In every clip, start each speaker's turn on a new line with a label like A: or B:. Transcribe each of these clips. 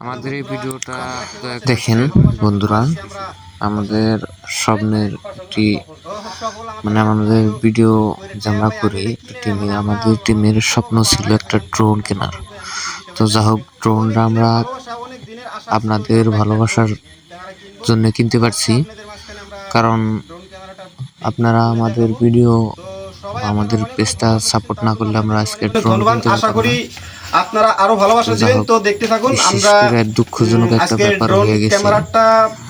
A: আমাদের এই ভিডিওটা দেখেন বন্ধুরা আমাদের স্বপ্নের একটি মানে আমাদের ভিডিও যে আমরা করি টিমে আমাদের টিমের স্বপ্ন ছিল একটা ড্রোন কেনার। তো যা হোক ড্রোনটা আমরা আপনাদের ভালোবাসার জন্য কিনতে পারছি। কারণ আপনারা আমাদের ভিডিও আমাদের পেজটা সাপোর্ট না করলে আমরা আজকে ড্রোন কিনতে পারতাম না।
B: আপনারা আরও ভালোবাসা দিবেন তো দেখতে থাকুন। আমরা
A: দুঃখজনক একটা ব্যাপার হয়ে গেছে।
B: ক্যামেরাটা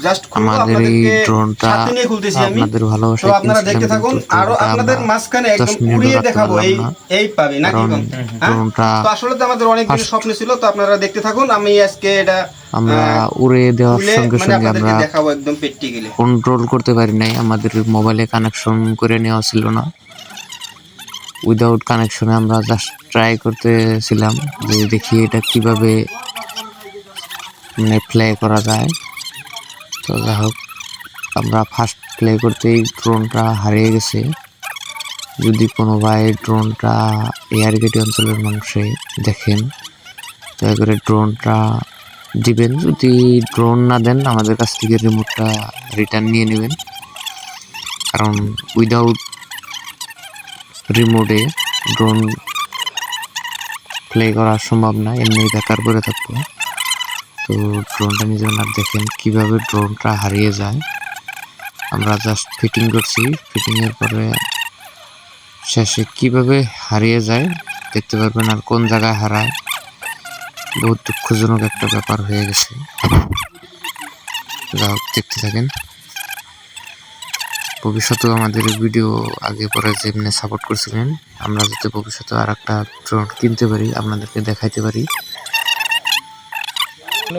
B: জাস্ট
A: আমাদের এই ড্রোনটা
B: সাথে নিয়ে খুলতেছি আমি।
A: আপনাদের
B: তো আপনারা দেখতে থাকুন। আরও
A: ড্রোনটা
B: আপনাদের মাঝখানে একদম উড়িয়ে দেখাবো এই এই পাবে নাকি কম? হ্যাঁ?
A: ড্রোনটা
B: তো আসলে তো আমাদের অনেক দিনের স্বপ্ন ছিল তো আপনারা দেখতে থাকুন। আমি আজকে এটা
A: আমরা উড়ে দেওয়ার সঙ্গে
B: মানে
A: সঙ্গে আমরা
B: দেখাবো একদম পেটটি গেলে
A: কন্ট্রোল করতে পারি নাই। আমাদের মোবাইলে কানেকশন করে নেওয়া ছিল না। উইদাউট কানেকশনে আমরা জাস্ট ট্রাই করতেছিলাম যে দেখি এটা কীভাবে মানে প্লে করা যায়। তো যাই হোক, আমরা ফার্স্ট প্লে করতেই ড্রোনটা হারিয়ে গেছে। যদি কোনো ভাই ড্রোনটা এয়ার গেটি অঞ্চলের মানুষে দেখেন, দয়া করে ড্রোনটা দিবেন। যদি ড্রোন না দেন, আমাদের কাছ থেকে রিমোটটা রিটার্ন নিয়ে নেবেন। কারণ উইদাউট রিমোটে ড্রোন প্লে করা সম্ভব না, এমনি বেকার করে থাকব। তো ড্রোনটা নিজের না দেখেন, কীভাবে ড্রোনটা হারিয়ে যায়। আমরা জাস্ট ফিটিং করছি ফিটিংয়ের পরে শেষে কীভাবে হারিয়ে যায় দেখতে পারবেন আর কোন জায়গায় হারায়। বহুত দুঃখজনক একটা ব্যাপার হয়ে গেছে। যা দেখতে থাকেন। ভবিষ্যতেও আমাদের ভিডিও আগে পরে যেমনি সাপোর্ট করছিলেন আমরা যাতে ভবিষ্যতে আর একটা ড্রোন কিনতে পারি আপনাদেরকে দেখাইতে পারি।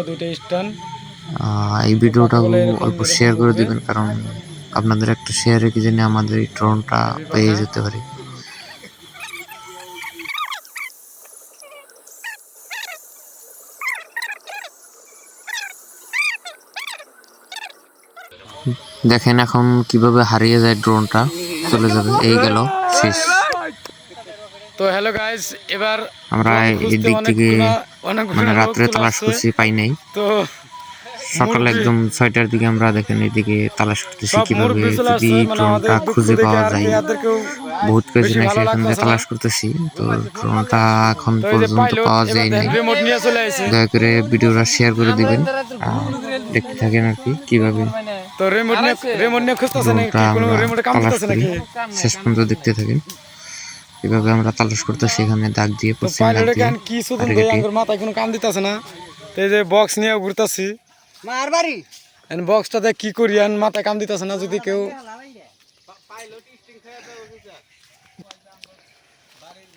C: দুইটা স্ট্যান্ড
A: এই ভিডিওটা অল্প শেয়ার করে দিবেন কারণ আপনাদের একটা শেয়ারে কি জানি আমাদের এই ড্রোনটা পেয়ে যেতে পারি। দেখেন এখন কীভাবে হারিয়ে যায় ড্রোনটা। চলে যাবে এই গেল শেষ।
C: তো হ্যালো গাইস এবার
A: আমরা
C: drone
A: এই দিক থেকে মানে রাত্রে তালাশ করছি পাই নাই।
C: তো
A: সকালে একদম ছয়টার দিকে আমরা দেখেন এদিকে তালাশ করতেছি কীভাবে যদি
C: মানে
A: ড্রোনটা খুঁজে পাওয়া যায়। বহুত এসে
C: ভালো
A: এখান থেকে তালাশ করতেছি তো ড্রোনটা এখন পর্যন্ত পাওয়া যায় নাই। দয়া করে ভিডিওটা শেয়ার করে দিবেন। দেখতে থাকেন আর কি কীভাবে
C: তো রিমোট নিয়ে রিমোট নিয়ে খুঁজতেছে নাকি? কোনো রিমোটে কাম দিতেছে নাকি?
A: শেষ পর্যন্ত দেখতে থাকেন কীভাবে আমরা তালাশ করতেছি এখানে দাগ দিয়ে পশ্চিম দাগ দিয়ে
C: কেন কি শুধু আঙ্গুর মাথায় কোনো কাম দিতেছে না। তো এই যে বক্স নিয়ে ঘুরতেছি।
D: মারবারি
C: এন বক্সটাতে কি করি এন মাথায় কাম দিতেছে না যদি কেউ।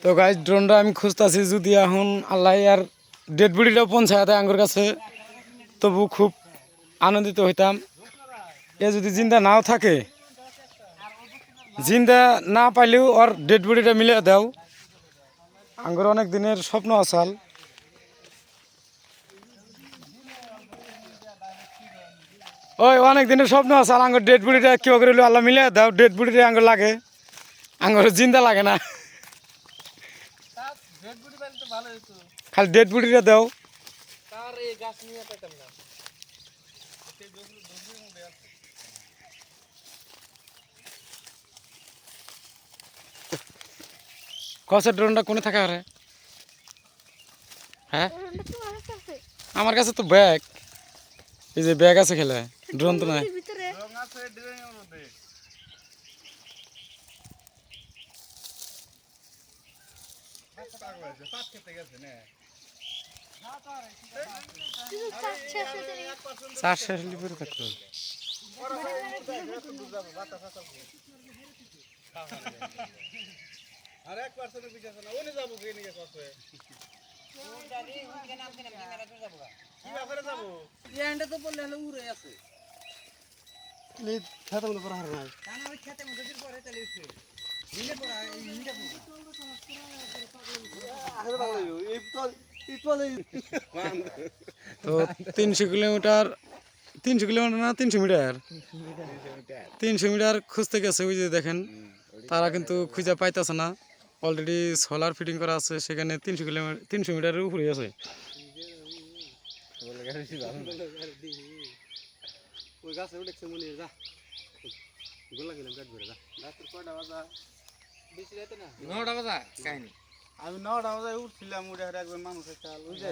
C: তো গাইজ ড্রোনটা আমি খুঁজতেছি যদি এখন আল্লাহ আর ডেড বডিটাও পৌঁছায় দেয় আঙ্গুর কাছে তবু খুব আনন্দিত হইতাম। এ যদি জিন্দা নাও থাকে, জিন্দা না পাইলেও ওর ডেড বডিটা মিলে দাও। আঙ্গুর অনেক দিনের স্বপ্ন আসাল। ওই অনেক দিনের স্বপ্ন আর আঙ্গুর ডেড বডিটা কেউ করে আল্লাহ মিলে দাও ডেড বডিটা আঙ্গুর লাগে। আঙ্গুর জিন্দা লাগে না। খালি ডেড বডিটা দাও। কসের ড্রোনটা কোনে থাকা রে হ্যাঁ? আমার কাছে তো ব্যাগ। এই যে ব্যাগ আছে খেলে। ড্রোন তো নাই।
D: ইয়ান্ডা তো বললে হলো উড়ে আছে।
B: খেতে নাই।
D: ওই খেতে পরে তাহলে উঠে নিলে পড়া এই নিলে
C: তো তিনশো কিলোমিটার তিনশো কিলোমিটার না তিনশো মিটার? তিনশো মিটার। খুঁজতে গেছে ওই যে দেখেন তারা কিন্তু খুঁজে পাইতেছে না। অলরেডি সোলার ফিটিং করা আছে সেখানে তিনশো কিলোমিটার তিনশো মিটারের উপরে আছে।
D: ওই গাছে উঠেছে মনে যা। গোলা গেলাম কাট করে যা। গাছের কয়টা বাজা?
E: বেশি রাতে না?
D: আমি নটা বাজায় উঠছিলাম উঠে একবার মানুষ একটা ওই যে